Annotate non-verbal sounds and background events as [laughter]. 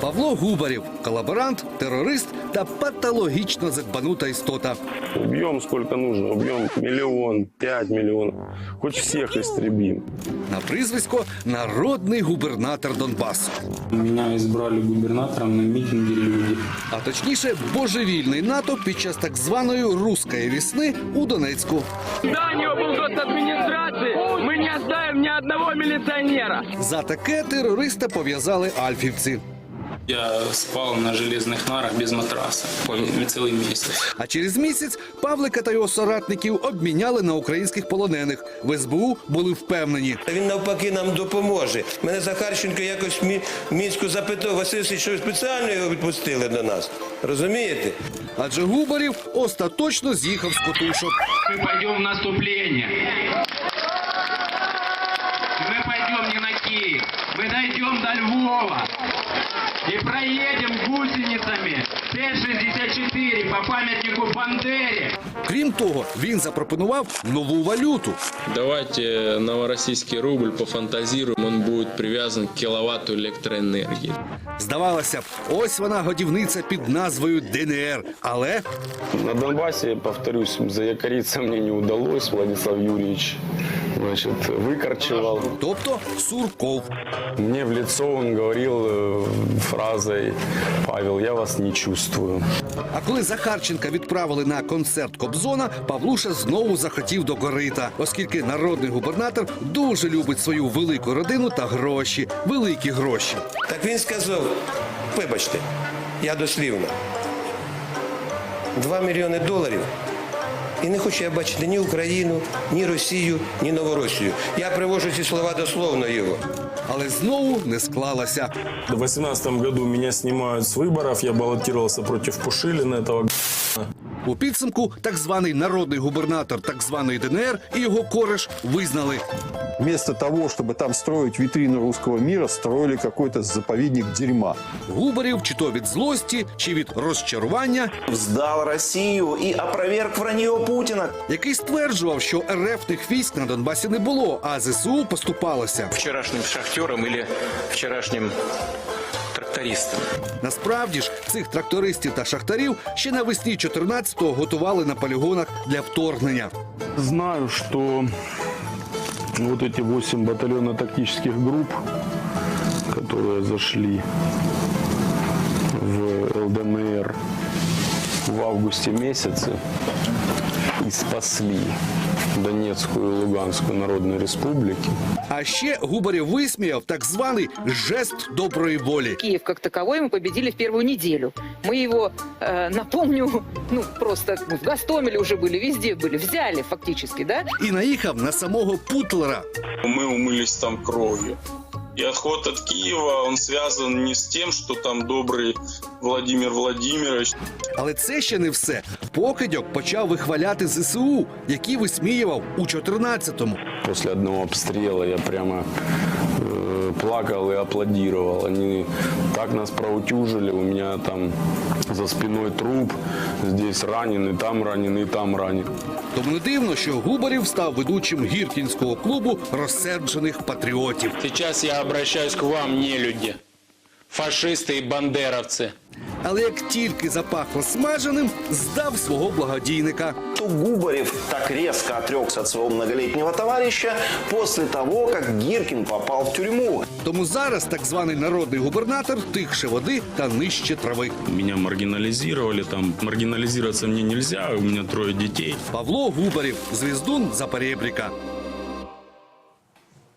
Павло Губарів колаборант, терорист та патологічно задбанута істота. Убьем сколько нужно, убьем миллион, пять миллионов. Хоть всех истребим. На прізвисько народний губернатор Донбасу. Меня избрали губернатором на митинге люди. А точніше, божевільний НАТО під час так званої руської вісни у Донецьку. Здание администрации мы не оставим ни одного милиционера. За таке терориста пов'язали альфівці. Я спал на железных нарах без матраса по- целый месяц. А через місяць Павлика та його соратників обміняли на українських полонених. В СБУ були впевнені. Він навпаки нам допоможе. Мене Захарченко якось в Мі- в мінську запитав, Василь Васильович, що ви спеціально його відпустили до нас. Розумієте? Адже Губарів остаточно з'їхав з котушок. Мы пойдем в наступление. Т-64 по памятнику Бандере. Крім того, він запропонував нову валюту. Давайте новороссийский рубль пофантазируем, он будет привязан к киловатту электроэнергии. Здавалося б, ось вона годівниця під назвою ДНР. Але На Донбассе, повторюсь, заякориться мне не удалось. Владислав Юрьевич значит, выкорчевал. тобто Сурков. Мне в лицо он говорил э, фразой «Павел, я вас не чувствую». А коли Захарченка відправили на концерт Кобзона, Павлуша знову захотів до корита, оскільки народний губернатор дуже любить свою велику родину та гроші, великі гроші. Так він сказав, вибачте, я дослівно. Два мільйони доларів. І не хочу я бачити ні Україну, ні Росію, ні Новоросію. Я привожу ці слова дословно його. Але знову не склалося. В 2018 году меня снимают с выборов. Я баллотировался против Пушилина, этого У підсумку так званий народний губернатор так званої ДНР і його кореш визнали. Вместо того, чтобы там строить витрину русского мира, строили какой-то заповедник дерьма. Губарів чи то від злості, чи від розчарування, сдал Россию и опроверг вранье Путина. який стверджував, що РФних військ на Донбасі не було, а ЗСУ поступалося. вчерашним шахтером или вчерашним трактористом. Насправді ж цих трактористів та шахтарів ще навесні 14-го готували на полігонах для вторгнення. Знаю, что вот эти 8 батальонно-тактических групп, которые зашли в ЛДНР в августе месяце и спасли Донецкую и Луганскую народные республики, А ще Губарів висміяв так званий жест доброї волі. Киев как таковой мы победили в первую неделю. Мы его, э, напомню, [laughs] ну просто ну, в Гастомеле уже были, везде были, взяли фактически, да? І наїхав на самого Путлера. Мы умылись там кровью. И отход от Киева, он связан не с тем, что там добрый Владимир Владимирович. Але це ще не все. Покидьок почав вихваляти ЗСУ, які висміював у 14-му. Після одного обстрілу я прямо плакал и аплодировал. Они так нас проутюжили, у меня там за спиной труп, здесь раненый, там раненый, там раненый. Тому не дивно, що Губарів став ведучим гіркінського клубу розсерджених патріотів. Сейчас я обращаюсь к вам, не люди, фашисты и бандеровцы. Але як тільки запахло смаженим, здав свого благодійника. То Губарев так резко отрекся от своего многолетнего товарища после того, как Гиркин попал в тюрьму. Тому зараз так званий народний губернатор тихше води та нижче трави. Меня маргинализировали, там маргинализироваться мне нельзя, у меня трое детей. Павло Губарів, звіздун Запорєбріка.